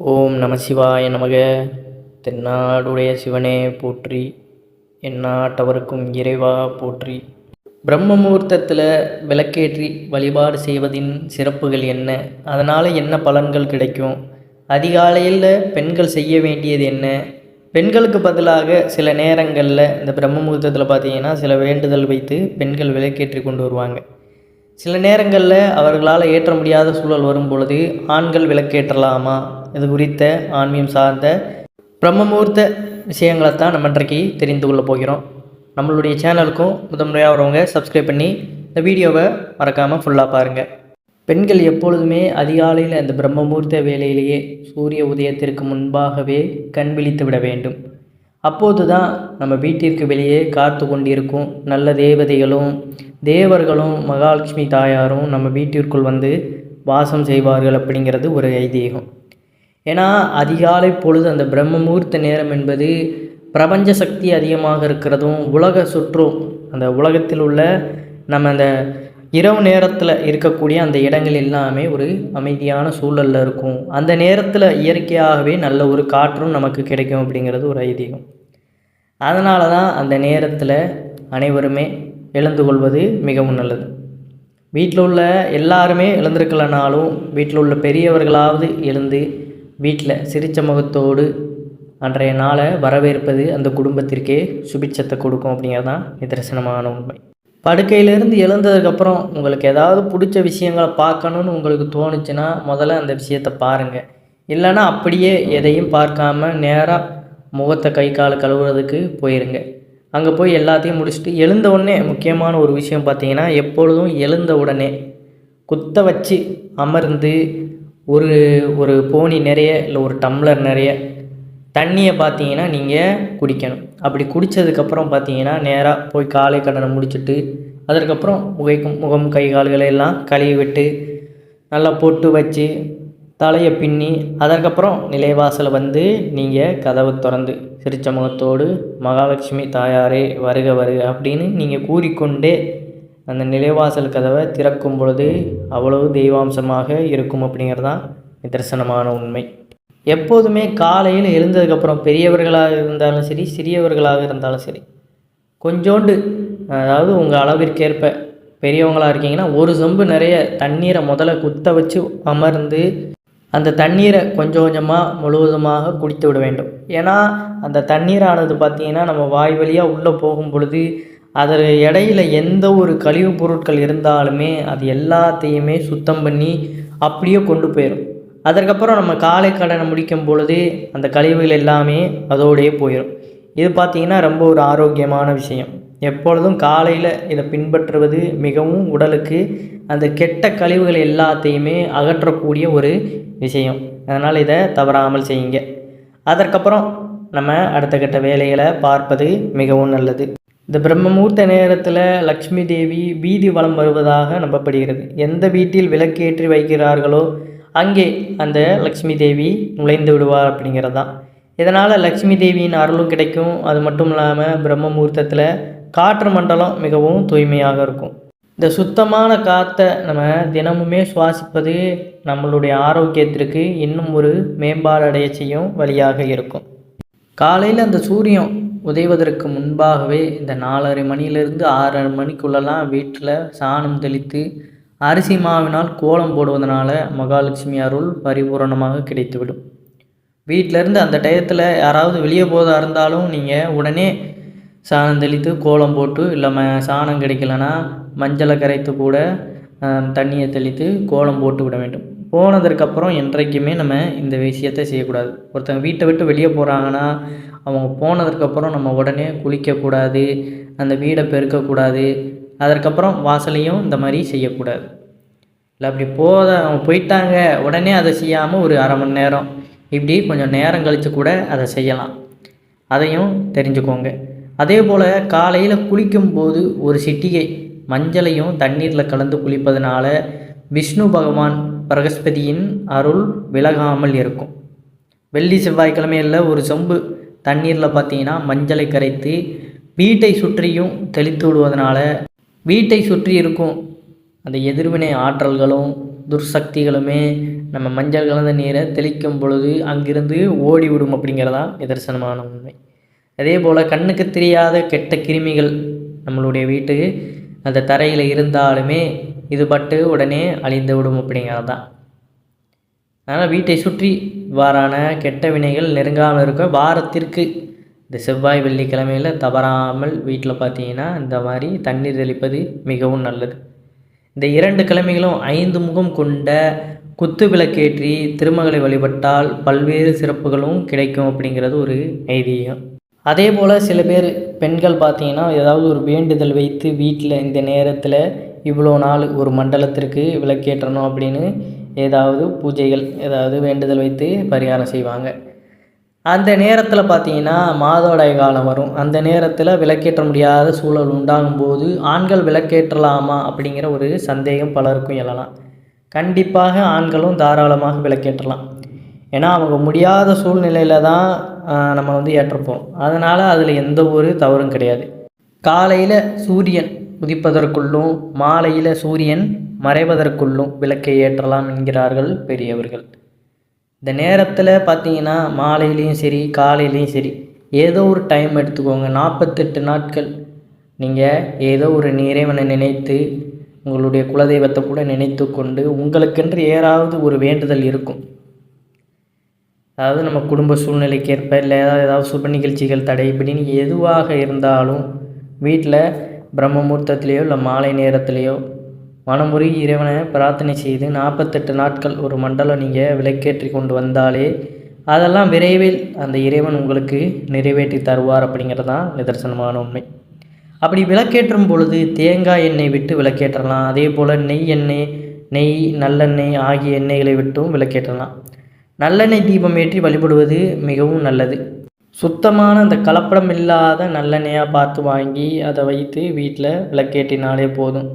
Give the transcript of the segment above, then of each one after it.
ஓம் நம சிவாய நமக. தென்னாடுடைய சிவனே போற்றி. எந்நாட்டவருக்கும் இறைவா போற்றி. பிரம்ம முகூர்த்தத்தில் விளக்கேற்றி வழிபாடு செய்வதின் சிறப்புகள் என்ன? அதனால் என்ன பலன்கள் கிடைக்கும்? அதிகாலையில் பெண்கள் செய்ய வேண்டியது என்ன? பெண்களுக்கு பதிலாக சில நேரங்களில் இந்த பிரம்ம முகூர்த்தத்தில் பார்த்தீங்கன்னா சில வேண்டுதல் வைத்து பெண்கள் விளக்கேற்றி கொண்டு வருவாங்க. சில நேரங்களில் அவர்களால் ஏற்ற முடியாத சூழல் வரும் பொழுது ஆண்கள் விளக்கேற்றலாமா? இது குறித்த ஆன்மீகம் சார்ந்த பிரம்மமூர்த்த விஷயங்களை தான் நம்ம இன்றைக்கு தெரிந்து கொள்ள போகிறோம். நம்மளுடைய சேனலுக்கும் முதன்முறையாக வரவங்க சப்ஸ்கிரைப் பண்ணி இந்த வீடியோவை மறக்காமல் ஃபுல்லாக பாருங்கள் பெண்கள் எப்பொழுதுமே அதிகாலையில் அந்த பிரம்மமூர்த்த வேலையிலேயே சூரிய உதயத்திற்கு முன்பாகவே கண் விழித்து விட வேண்டும். அப்போது தான் நம்ம வீட்டிற்கு வெளியே காத்து கொண்டிருக்கும் நல்ல தேவதைகளும் தேவர்களும் மகாலட்சுமி தாயாரும் நம்ம வீட்டிற்குள் வந்து வாசம் செய்வார்கள் அப்படிங்கிறது ஒரு ஐதீகம். ஏன்னா அதிகாலை பொழுது அந்த பிரம்ம முகூர்த்த நேரம் என்பது பிரபஞ்ச சக்தி அதிகமாக இருக்கிறதும் உலக சுற்றும் அந்த உலகத்தில் உள்ள நம்ம அந்த இரவு நேரத்தில் இருக்கக்கூடிய அந்த இடங்கள் எல்லாமே ஒரு அமைதியான சூழலில் இருக்கும். அந்த நேரத்தில் இயற்கையாகவே நல்ல ஒரு காற்றும் நமக்கு கிடைக்கும் அப்படிங்கிறது ஒரு ஐதீகம். அதனால தான் அந்த நேரத்தில் அனைவருமே எழுந்து கொள்வது மிகவும் நல்லது. வீட்டில் உள்ள எல்லாருமே எழுந்திருக்கலனாலும் வீட்டில் உள்ள பெரியவர்களாவது எழுந்து வீட்டில் சிரித்த முகத்தோடு அன்றைய நாளை வரவேற்பது அந்த குடும்பத்திற்கே சுபிச்சத்தை கொடுக்கும் அப்படிங்கிறது தான் நிதர்சனமான உண்மை. படுக்கையிலேருந்து எழுந்ததுக்கப்புறம் உங்களுக்கு ஏதாவது பிடிச்ச விஷயங்களை பார்க்கணுன்னு உங்களுக்கு தோணுச்சுன்னா முதல்ல அந்த விஷயத்தை பாருங்கள் இல்லைன்னா அப்படியே எதையும் பார்க்காம நேராக முகத்தை கை கால் கழுவுறதுக்கு போயிருங்க. அங்கே போய் எல்லாத்தையும் முடிச்சுட்டு எழுந்த உடனே முக்கியமான ஒரு விஷயம் பார்த்தீங்கன்னா எப்பொழுதும் எழுந்த உடனே குத்த வச்சு அமர்ந்து ஒரு ஒரு போனி நிறைய இல்லை ஒரு டம்ளர் நிறைய தண்ணியை பார்த்தீங்கன்னா நீங்கள் குடிக்கணும். அப்படி குடித்ததுக்கப்புறம் பார்த்தீங்கன்னா நேராக போய் காலை கடனை முடிச்சுட்டு அதற்கப்புறம் முகைக்கும் முகம் கை கால்களை எல்லாம் கழுவி விட்டு நல்லா பொட்டு வச்சு தலையை பின்னி அதற்கப்புறம் நிலைவாசலை வந்து நீங்கள் கதவு திறந்து சிரிச்ச முகத்தோடு மகாலட்சுமி தாயாரே வருக வருக அப்படின்னு நீங்கள் கூறிக்கொண்டே அந்த நிலைவாசல் கதவை திறக்கும் பொழுது அவ்வளவு தெய்வாம்சமாக இருக்கும் அப்படிங்கிறது தான் நிதர்சனமான உண்மை. எப்போதுமே காலையில் எழுந்ததுக்கப்புறம் பெரியவர்களாக இருந்தாலும் சரி சிறியவர்களாக இருந்தாலும் சரி கொஞ்சோண்டு அதாவது உங்கள் அளவிற்கேற்ப பெரியவங்களாக இருக்கீங்கன்னா ஒரு சொம்பு நிறைய தண்ணீரை முதல்ல குத்த வச்சு அமர்ந்து அந்த தண்ணீரை கொஞ்சம் கொஞ்சமாக முழுவதுமாக குடித்து விட வேண்டும். ஏன்னா அந்த தண்ணீரானது பார்த்திங்கன்னா நம்ம வாய் வழியாக உள்ளே போகும் பொழுது அதில் இடையில எந்த ஒரு கழிவுப் பொருட்கள் இருந்தாலுமே அது எல்லாத்தையுமே சுத்தம் பண்ணி அப்படியே கொண்டு போயிடும் அதற்கப்புறம் நம்ம காலை கடனை முடிக்கும் பொழுது அந்த கழிவுகள் எல்லாமே அதோடையே போயிடும் இது பார்த்திங்கன்னா ரொம்ப ஒரு ஆரோக்கியமான விஷயம். எப்பொழுதும் காலையில் இதை பின்பற்றுவது மிகவும் உடலுக்கு அந்த கெட்ட கழிவுகள் எல்லாத்தையுமே அகற்றக்கூடிய ஒரு விஷயம். அதனால் இதை தவறாமல் செய்யுங்க. அதற்கப்புறம் நம்ம அடுத்த கட்ட வேலைகளை பார்ப்பது மிகவும் நல்லது. இந்த பிரம்மமூர்த்த நேரத்தில் லக்ஷ்மி தேவி வீதி வலம் வருவதாக நம்பப்படுகிறது. எந்த வீட்டில் விளக்கேற்றி வைக்கிறார்களோ அங்கே அந்த லக்ஷ்மி தேவி நுழைந்து விடுவார் அப்படிங்கிறது தான் இதனால் லக்ஷ்மி தேவியின் அருளும் கிடைக்கும். அது மட்டும் இல்லாமல் பிரம்ம முகூர்த்தத்தில் காற்று மண்டலம் மிகவும் தூய்மையாக இருக்கும். இந்த சுத்தமான காற்றை நம்ம தினமுமே சுவாசிப்பது நம்மளுடைய ஆரோக்கியத்திற்கு இன்னும் ஒரு மேம்பாடு அடைய செய்யும் வழியாக இருக்கும். காலையில் அந்த சூரியன் உதைவதற்கு முன்பாகவே இந்த நாலரை மணியிலிருந்து ஆறரை மணிக்குள்ளெல்லாம் வீட்டில் சாணம் தெளித்து அரிசி மாவினால் கோலம் போடுவதனால மகாலட்சுமி அருள் பரிபூரணமாக கிடைத்துவிடும். வீட்டிலேருந்து அந்த டயத்தில் யாராவது வெளியே போதாக இருந்தாலும் நீங்கள் உடனே சாணம் தெளித்து கோலம் போட்டு இல்லை ம சாணம் கிடைக்கலன்னா மஞ்சளை கரைத்து கூட தண்ணியை தெளித்து கோலம் போட்டு விட வேண்டும். போனதற்கப்புறம் என்றைக்குமே நம்ம இந்த விஷயத்தை செய்யக்கூடாது. ஒருத்தங்க வீட்டை விட்டு வெளியே போகிறாங்கன்னா அவங்க போனதுக்கப்புறம் நம்ம உடனே குளிக்கக்கூடாது அந்த வீடை பெருக்கக்கூடாது அதற்கப்புறம் வாசலையும் இந்த மாதிரி செய்யக்கூடாது. இல்லை அப்படி போத அவங்க போயிட்டாங்க உடனே அதை செய்யாமல் ஒரு அரை மணி நேரம் இப்படி கொஞ்சம் நேரம் கழித்து கூட அதை செய்யலாம். அதையும் தெரிஞ்சுக்கோங்க. அதே போல் காலையில் குளிக்கும்போது ஒரு சிட்டிகை மஞ்சளையும் தண்ணீரில் கலந்து குளிப்பதனால விஷ்ணு பகவான் பிரகஸ்பதியின் அருள் விலகாமல் இருக்கும். வெள்ளி செவ்வாய்க்கிழமையில் ஒரு சொம்பு தண்ணீரில் பார்த்தீங்கன்னா மஞ்சளை கரைத்து வீட்டை சுற்றியும் தெளித்து விடுவதனால வீட்டை சுற்றி இருக்கும் அந்த எதிர்வினை ஆற்றல்களும் துர்சக்திகளுமே நம்ம மஞ்சள் கலந்த நீரை தெளிக்கும் பொழுது அங்கிருந்து ஓடிவிடும் அப்படிங்கிறதான் நிதர்சனமான உண்மை. அதே போல் கண்ணுக்கு தெரியாத கெட்ட கிருமிகள் நம்மளுடைய வீட்டுக்கு அந்த தரையில் இருந்தாலுமே இது பட்டு உடனே அழிந்து விடும் அப்படிங்கிறது தான். அதனால் வீட்டை சுற்றி இவ்வாறான கெட்ட வினைகள் நெருங்காமல் இருக்க வாரத்திற்கு இந்த செவ்வாய் வெள்ளிக்கிழமையில் தவறாமல் வீட்டில் பார்த்தீங்கன்னா இந்த மாதிரி தண்ணீர் தெளிப்பது மிகவும் நல்லது. இந்த இரண்டு கிழமைகளும் ஐந்து முகம் கொண்ட குத்து விளக்கேற்றி திருமகளை வழிபட்டால் பல்வேறு சிறப்புகளும் கிடைக்கும் அப்படிங்கிறது ஒரு ஐதீகம். அதே போல் சில பேர் பெண்கள் பார்த்தீங்கன்னா ஏதாவது ஒரு வேண்டுதல் வைத்து வீட்டில் இந்த நேரத்தில் இவ்வளோ நாள் ஒரு மண்டலத்திற்கு விளக்கேற்றணும் அப்படின்னு ஏதாவது பூஜைகள் ஏதாவது வேண்டுதல் வைத்து பரிகாரம் செய்வாங்க. அந்த நேரத்தில் பார்த்தீங்கன்னா மாதோடைய காலம் வரும். அந்த நேரத்தில் விளக்கேற்ற முடியாத சூழல் உண்டாகும் போது ஆண்கள் விளக்கேற்றலாமா அப்படிங்கிற ஒரு சந்தேகம் பலருக்கும் எழலாம். கண்டிப்பாக ஆண்களும் தாராளமாக விளக்கேற்றலாம். ஏன்னா அவங்க முடியாத சூழ்நிலையில் தான் நம்ம வந்து ஏற்றப்போம் அதனால் அதில் எந்த ஒரு தவறும் கிடையாது. காலையில் சூரியன் உதிப்பதற்குள்ளும் மாலையில் சூரியன் மறைவதற்குள்ளும் விளக்கை ஏற்றலாம் என்கிறார்கள் பெரியவர்கள். இந்த நேரத்தில் பார்த்தீங்கன்னா மாலையிலையும் சரி காலையிலையும் சரி ஏதோ ஒரு டைம் எடுத்துக்கோங்க. நாற்பத்தெட்டு நாட்கள். நீங்கள் ஏதோ ஒரு இறைவனை நினைத்து உங்களுடைய குலதெய்வத்தை கூட நினைத்து கொண்டு உங்களுக்கென்று ஏதாவது ஒரு வேண்டுதல் இருக்கும். அதாவது நம்ம குடும்ப சூழ்நிலைக்கேற்ப இல்லை ஏதாவது ஏதாவது சுப நிகழ்ச்சிகள் தடை இப்படின்னு எதுவாக இருந்தாலும் வீட்டில் பிரம்ம முகூர்த்தத்திலேயோ இல்லை மாலை நேரத்திலேயோ மனமுருகி இறைவனை பிரார்த்தனை செய்து நாற்பத்தெட்டு நாட்கள் ஒரு மண்டலம் நீங்கள் விளக்கேற்றி கொண்டு வந்தாலே அதெல்லாம் விரைவில் அந்த இறைவன் உங்களுக்கு நிறைவேற்றி தருவார் அப்படிங்கிறது தான் நிதர்சனமான உண்மை. அப்படி விளக்கேற்றும் பொழுது தேங்காய் எண்ணெய் விட்டு விளக்கேற்றலாம். அதே போல் நெய் எண்ணெய் நெய் நல்லெண்ணெய் ஆகிய எண்ணெய்களை விட்டும் விளக்கேற்றலாம். நல்லெண்ணெய் தீபம் ஏற்றி வழிபடுவது மிகவும் நல்லது. சுத்தமான அந்த கலப்படம் இல்லாத நல்லெண்ணெயாக பார்த்து வாங்கி அதை வைத்து வீட்டில் விளக்கேற்றினாலே போதும்.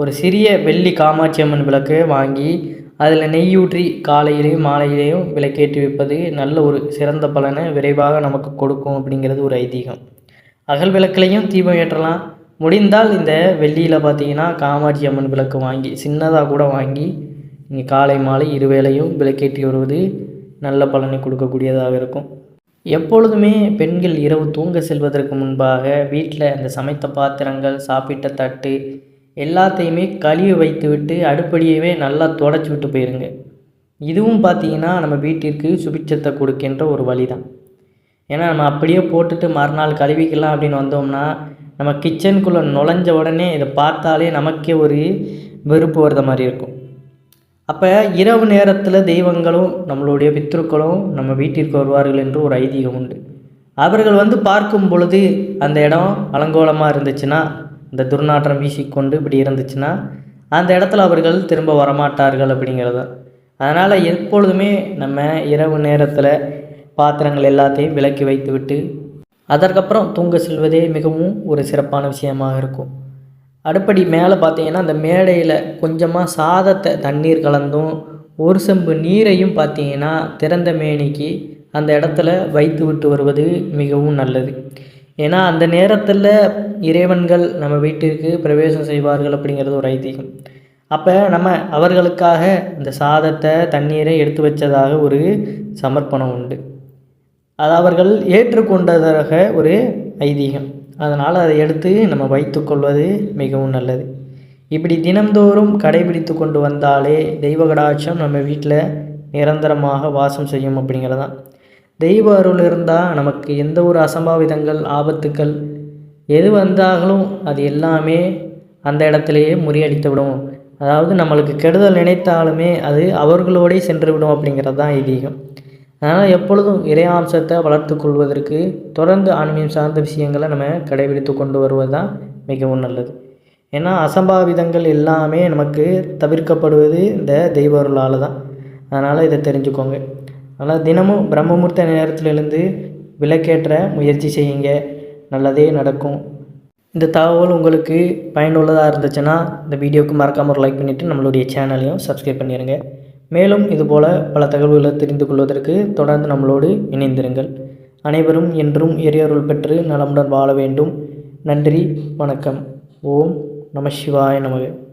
ஒரு சிறிய வெள்ளி காமாட்சி அம்மன் விளக்கு வாங்கி அதில் நெய் ஊற்றி காலையிலையும் மாலையிலையும் விளக்கேற்றி வைப்பது நல்ல ஒரு சிறந்த பலனை விரைவாக நமக்கு கொடுக்கும் அப்படிங்கிறது ஒரு ஐதீகம். அகல் விளக்குலையும் தீபம் ஏற்றலாம். முடிந்தால் இந்த வெள்ளியில் பார்த்தீங்கன்னா காமாட்சி அம்மன் விளக்கு வாங்கி சின்னதாக கூட வாங்கி நீங்கள் காலை மாலை இருவேளையும் விளக்கேற்றி வருவது நல்ல பலனை கொடுக்கக்கூடியதாக இருக்கும். எப்பொழுதுமே பெண்கள் இரவு தூங்க செல்வதற்கு முன்பாக வீட்டில் அந்த சமைத்த பாத்திரங்கள் சாப்பிட்ட தட்டு எல்லாத்தையுமே கழுவி வைத்துவிட்டு அடுப்படியவே நல்லா தொடச்சி விட்டு போயிருங்க. இதுவும் பார்த்திங்கன்னா நம்ம வீட்டிற்கு சுபிச்சத்தை கொடுக்கின்ற ஒரு வழி தான் ஏன்னா நம்ம அப்படியே போட்டுட்டு மறுநாள் கழுவிக்கலாம் அப்படின்னு வந்தோம்னா நம்ம கிச்சனுக்குள்ளே நுழைஞ்ச உடனே இதை பார்த்தாலே நமக்கே ஒரு வெறுப்பு வர்ற மாதிரி இருக்கும். அப்போ இரவு நேரத்தில் தெய்வங்களும் நம்மளுடைய பித்ருக்களும் நம்ம வீட்டிற்கு வருவார்கள் என்று ஒரு ஐதீகம் உண்டு. அவர்கள் வந்து பார்க்கும் பொழுது அந்த இடம் அலங்கோலமாக இருந்துச்சுன்னா இந்த துர்நாற்றம் வீசிக்கொண்டு இப்படி இருந்துச்சுன்னா அந்த இடத்துல அவர்கள் திரும்ப வரமாட்டார்கள் அப்படிங்கிறது. அதனால் எப்பொழுதுமே நம்ம இரவு நேரத்தில் பாத்திரங்கள் எல்லாத்தையும் விலக்கி வைத்துவிட்டு அதற்கப்புறம் தூங்க செல்வதே மிகவும் ஒரு சிறப்பான விஷயமாக இருக்கும். அடுப்படி மேலே பார்த்தீங்கன்னா அந்த மேடையில் கொஞ்சமாக சாதத்தை தண்ணீர் கலந்தும் ஒரு செம்பு நீரையும் பார்த்தீங்கன்னா திறந்த மேனிக்கு அந்த இடத்துல வைத்து விட்டு வருவது மிகவும் நல்லது. ஏன்னா அந்த நேரத்தில் இறைவன்கள் நம்ம வீட்டிற்கு பிரவேசம் செய்வார்கள் அப்படிங்கிறது ஒரு ஐதீகம். அப்போ நம்ம அவர்களுக்காக இந்த சாதத்தை தண்ணீரை எடுத்து வச்சதாக ஒரு சமர்ப்பணம் உண்டு. அது அவர்கள் ஏற்றுக்கொண்டதாக ஒரு ஐதீகம். அதனால் அதை எடுத்து நம்ம வைத்துக்கொள்வது மிகவும் நல்லது. இப்படி தினந்தோறும் கடைபிடித்து கொண்டு வந்தாலே தெய்வ கடாட்சம் நம்ம வீட்டில் நிரந்தரமாக வாசம் செய்யும் அப்படிங்கிறதான். தெய்வ அருள் இருந்தால் நமக்கு எந்த ஒரு அசம்பாவிதங்கள் ஆபத்துக்கள் எது வந்தாலும் அது எல்லாமே அந்த இடத்துலையே முறியடித்து விடும். அதாவது நம்மளுக்கு கெடுதல் நினைத்தாலுமே அது அவர்களோடே சென்று விடும் அப்படிங்கிறது தான் ஐதீகம். அதனால் எப்பொழுதும் இறையாம்சத்தை வளர்த்து கொள்வதற்கு தொடர்ந்து ஆன்மீகம் சார்ந்த விஷயங்களை நம்ம கடைபிடித்து கொண்டு வருவது தான் மிகவும் நல்லது. ஏன்னா அசம்பாவிதங்கள் எல்லாமே நமக்கு தவிர்க்கப்படுவது இந்த தெய்வ அருளால் தான் அதனால் இதை தெரிஞ்சுக்கோங்க. அதனால் தினமும் பிரம்மமுர்த்த நேரத்தில் எழுந்து விளக்கேற்ற முயற்சி செய்யுங்க. நல்லதே நடக்கும். இந்த தகவல் உங்களுக்கு பயனுள்ளதாக இருந்துச்சுன்னா இந்த வீடியோவுக்கு மறக்காமல் ஒரு லைக் பண்ணிவிட்டு நம்மளுடைய சேனலையும் சப்ஸ்கிரைப் பண்ணிடுங்க மேலும் இதுபோல பல தகவல்களை தெரிந்து கொள்வதற்கு தொடர்ந்து நம்மளோடு இணைந்திருங்கள். அனைவரும் என்றும் எரியருள் பெற்று நலமுடன் வாழ வேண்டும். நன்றி வணக்கம். ஓம் நம சிவாய நமக.